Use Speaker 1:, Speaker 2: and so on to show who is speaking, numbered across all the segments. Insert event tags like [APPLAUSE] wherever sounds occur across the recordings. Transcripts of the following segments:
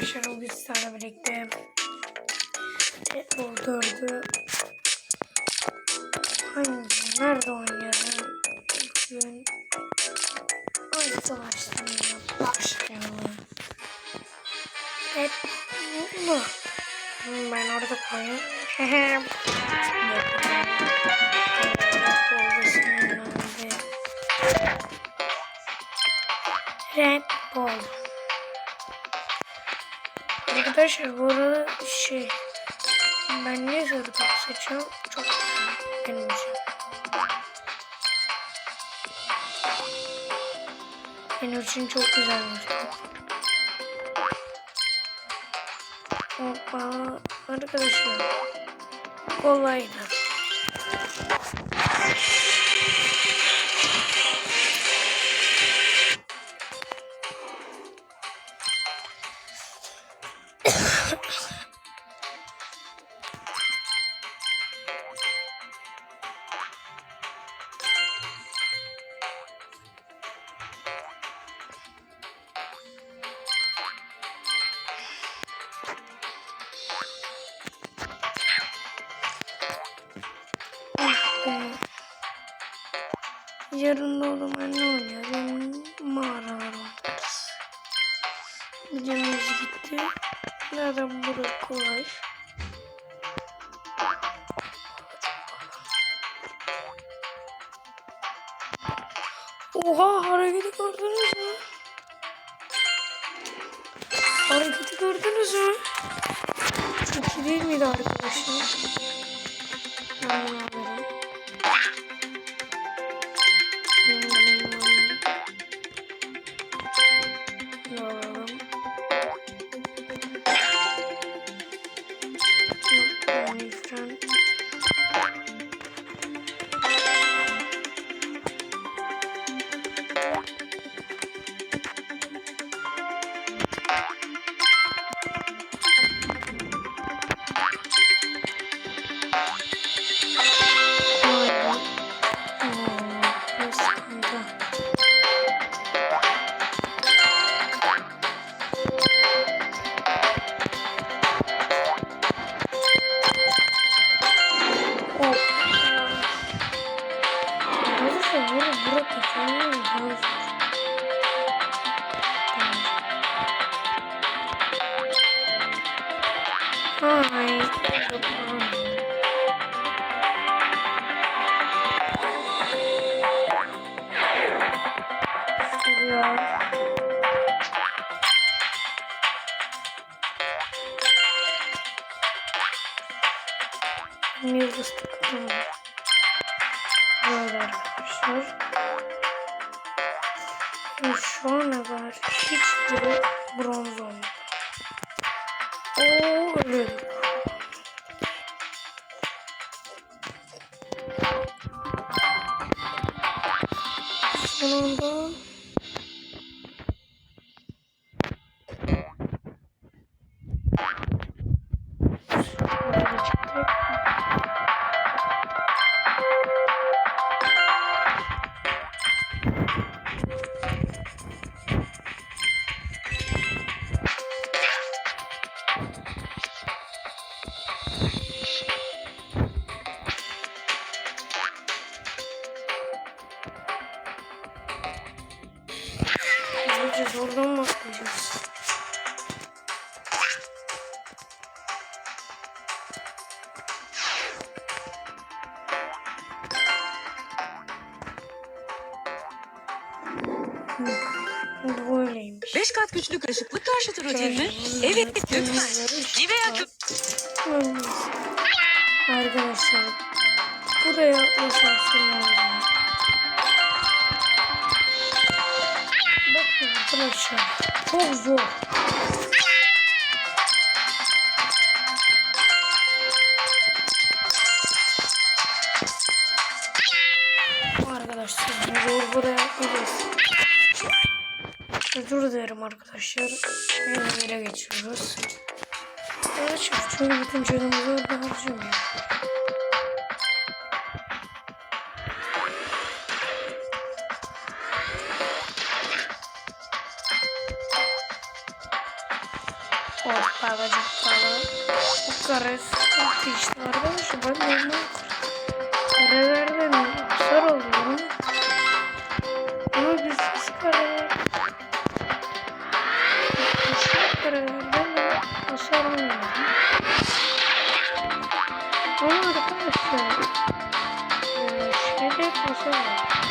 Speaker 1: arkadaşlar bugün sizlerle birlikte Futbol 4'ü hangi nerede oynayalım? Bugün hangi savaşlarına başlayalım. Hep bu. Hmm, ben orada koyayım. Hehe. [LAUGHS] Red Bull. Arkadaşlar bu arada şey ben niye sarı top seçiyorum? Çok güzel benim için. Çok güzel bir top. Hoppa arkadaşlar kolaydı. Yarın da o zaman ne oynayalım? Mağaralar oynarız. Videomuz gitti. Nereden burası kolay. Oha hareketi gördünüz mü? Hareketi gördünüz mü? Çok iyi değil miydi arkadaşlar? Ben Thank you. Goodbye. Goodbye. Милость такая. Наверное, все. Еще надо отличить бронзовый. Öyle. Sonunda
Speaker 2: güçlü karışıklık karşıtı rutin mi? Evet lütfen. Nivea köp
Speaker 1: Arkadaşlar buraya ulaşarsın lazım. Bakın arkadaşlar çok zor. Arkadaşlar zor buraya gidiyoruz. Özür dilerim arkadaşlar. Yere geçiyoruz. Evet, şöyle bütün canımızı orada harcamıyor. Ortalıcık falan. Bu kare sıkıntı işte arkadaşlar. Ben normal 在这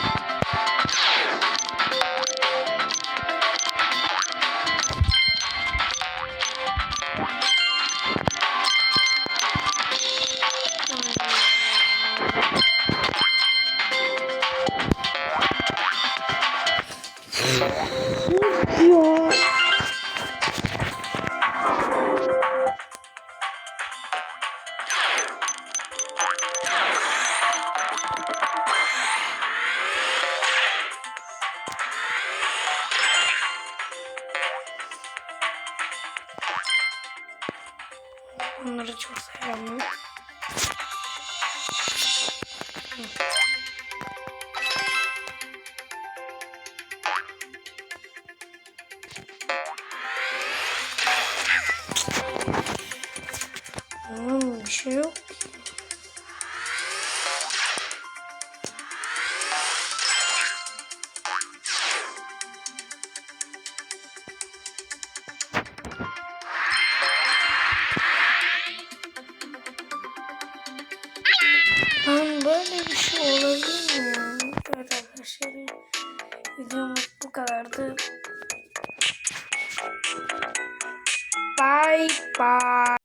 Speaker 1: Onları çok seviyorum. Hmm, bir şey yok. Böyle bir şey olabilir mi? Evet arkadaşlar videomuz bu kadardı. Bye bye.